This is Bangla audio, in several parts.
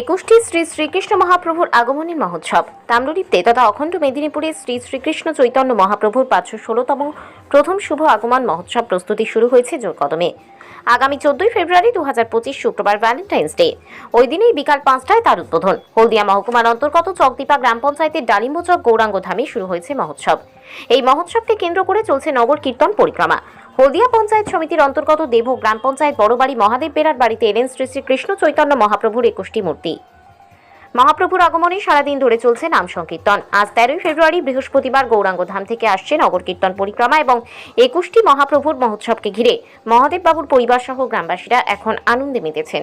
একুশটি শ্রী শ্রীকৃষ্ণ মহাপ্রভুর আগমনী মহোৎসব। তাম্রলিপ্তে তথা অখণ্ড মেদিনীপুরে শ্রী শ্রীকৃষ্ণ চৈতন্য মহাপ্রভুর পাঁচশো ষোলোতম প্রথম শুভ আগমন মহোৎসব প্রস্তুতি শুরু হয়েছে জোর কদমে। আগামী চোদ্দই ফেব্রুয়ারি দু হাজার পঁচিশ শুক্রবার ভ্যালেন্টাইন্স ডে। ওই দিনেই বিকাল পাঁচটায় তার উদ্বোধন। হলদিয়া মহকুমার অন্তর্গত চকদীপা গ্রাম পঞ্চায়েতের ডালিম্বচক গৌরাঙ্গ ধামে শুরু হয়েছে মহোৎসব। এই মহোৎসবকে কেন্দ্র করে চলছে নগর কীর্তন পরিক্রমা। হলদিয়া পঞ্চায়েত সমিতির অন্তর্গত দেব গ্রাম পঞ্চায়েত বড়বাড়ি মহাদেব বেরার বাড়িতে এলেন শ্রী শ্রী কৃষ্ণ চৈতন্য মহাপ্রভুর একুশটি মূর্তি। মহাপ্রভুর আগমনে সারাদিন ধরে চলছে নাম সংকীর্তন। আজ তেরোই ফেব্রুয়ারি বৃহস্পতিবার গৌরাঙ্গ ধাম থেকে আসছে নগর কীর্তন পরিক্রমা এবং একুশটি মহাপ্রভুর মহোৎসবকে ঘিরে মহাদেব বাবুর পরিবার সহ গ্রামবাসীরা এখন আনন্দে মেতেছেন।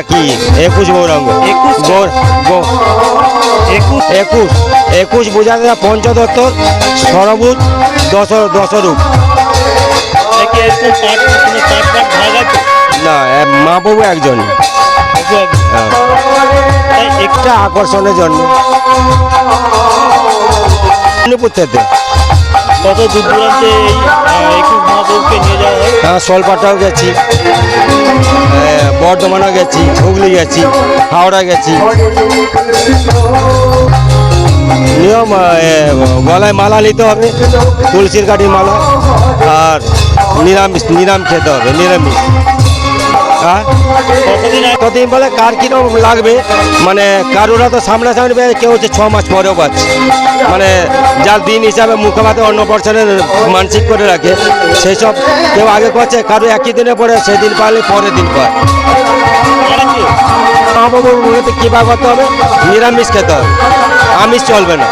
একই একুশ গৌরাঙ্গ। গৌর- গৌ- একুশ। একুশ। বোঝাতে পঞ্চদত্তর সরবুজ দশ দশরূপ। না মা বাবু একজন। হ্যাঁ। একটা আকর্ষণের জন্য। থেকে কত দূর দূরান্তে একুশ নিয়ে যাওয়া হয়? হ্যাঁ সোলপাটাও গেছি। এ, বর্ধমানও গেছি হুগলি গেছি হাওড়া গেছি। নিয়ম গলায় মালা নিতে হবে তুলসীর কাঠি মালা আর নিরামিষ নিরাম খেতে হবে নিরামিষ। হ্যাঁ কতদিন আগে বলে কার কীরকম লাগবে? মানে কারোরা তো সামনাসামনি পেয়ে কেউ হচ্ছে ছ মাস পরেও পাচ্ছে। মানে যার দিন হিসাবে মুখপাতে অন্য বছরের মানসিক করে রাখে সেই সব কেউ আগে করছে কারও একই দিনে পরে সেদিন পারলে পরের দিন পায়। করেছে? মা বাবুর মুখে কৃপা করতে হবে? নিরামিষ খেতে হবে। আমিষ চলবে না।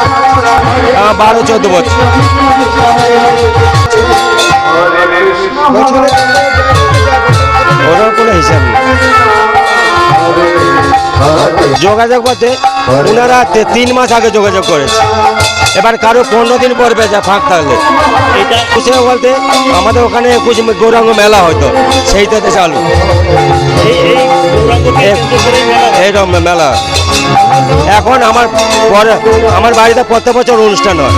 বারো চোদ্দ বছর। বছরে কোনো হিসাব নেই যোগাযোগ করতে ওনারা তিন মাস আগে যোগাযোগ করেছে। এবার কারও পনেরো দিন পরবে যা ফাঁক থাকলে। এটা একুশে বলতে আমাদের ওখানে একুশ গৌরাঙ্গ মেলা হয়তো। সেইটাতে চালু। এইরকম মেলা। এখন আমার পরে আমার বাড়িতে প্রত্যেক বছর অনুষ্ঠান হয়।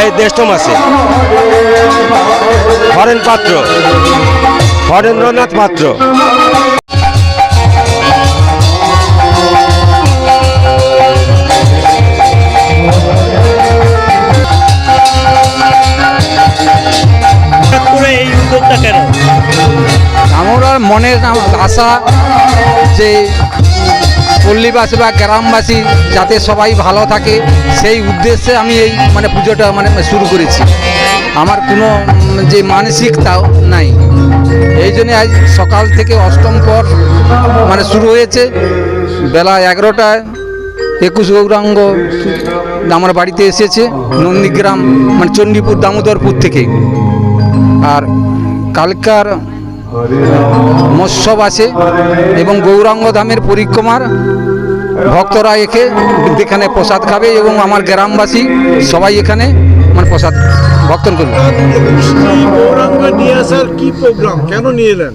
এই জ্যৈষ্ঠ মাসে। হরেন পাত্র। হরেন্দ্রনাথ পাত্র। করে এই উদ্যোগটা কেন? আমার মনের আশা যে পল্লীবাসী বা গ্রামবাসী যাতে সবাই ভালো থাকে, সেই উদ্দেশ্যে আমি এই মানে পুজোটা মানে শুরু করেছি। আমার কোনো যে মানসিকতাও নাই। এই জন্য আজ সকাল থেকে অষ্টম পর মানে শুরু হয়েছে। বেলা এগারোটায় একুশ গৌরাঙ্গ আমার বাড়িতে এসেছে, নন্দীগ্রাম মানে চণ্ডীপুর দামোদরপুর থেকে। আর কালকার মৎসব আছে এবং গৌরাঙ্গ ধামের পরিক্রমার ভক্তরা একে এখানে প্রসাদ খাবে এবং আমার গ্রামবাসী সবাই এখানে মানে প্রসাদ ভক্তন করবে। গৌরাঙ্গ নিয়ে আসার কি প্রোগ্রাম কেন নিয়ে এলেন?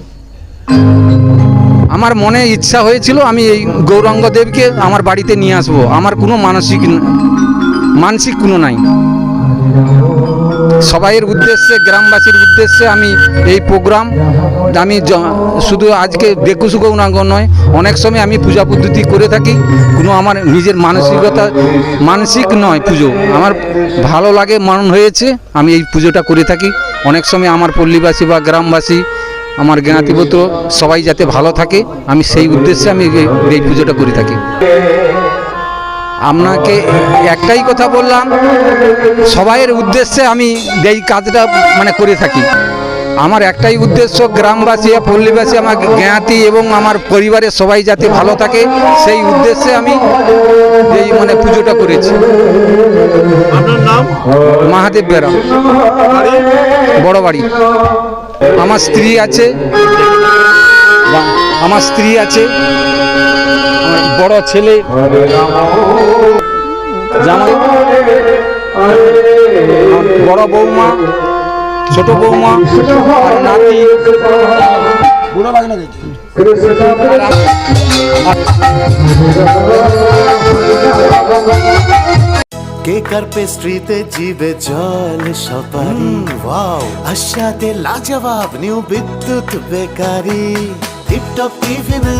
আমার মনে ইচ্ছা হয়েছিল আমি এই গৌরাঙ্গ দেবকে আমার বাড়িতে নিয়ে আসব। আমার কোনো মানসিক মানসিক কোনো নাই। সবাইয়ের উদ্দেশ্যে, গ্রামবাসীর উদ্দেশ্যে আমি এই প্রোগ্রাম, আমি শুধু আজকে বেকুশ গৌরাঙ্গ নয়, অনেক সময় আমি পূজা পদ্ধতি করে থাকি, কোনো আমার নিজের মানসিকতা, মানসিক নয় পুজো, আমার ভালো লাগে, মন হয়েছে, আমি এই পুজোটা করে থাকি। অনেক সময় আমার পল্লীবাসী বা গ্রামবাসী, আমার জ্ঞাতিপত্র সবাই যাতে ভালো থাকে, আমি সেই উদ্দেশ্যে আমি এই পুজোটা করে থাকি। আপনাকে একটাই কথা বললাম সবাইয়ের উদ্দেশ্যে আমি এই কাজটা মানে করে থাকি। আমার একটাই উদ্দেশ্য গ্রামবাসী আর পল্লীবাসী আমার জ্ঞাতি এবং আমার পরিবারের সবাই যাতে ভালো থাকে সেই উদ্দেশ্যে আমি এই মানে পুজোটা করেছি। মহাদেব বেরা। বড় বাড়ি। আমার স্ত্রী আছে। আমার স্ত্রী আছে। বড় ছেলে। জামাই। বড় বৌমা ছোট বৌমা নাতি। কেকার পেস্ট্রিতে জিবে জল সপারি। ওয়াও আশাতে লাজবাব নিউ বিদ্যুৎ বেকারি। টিপটপ টিফিনে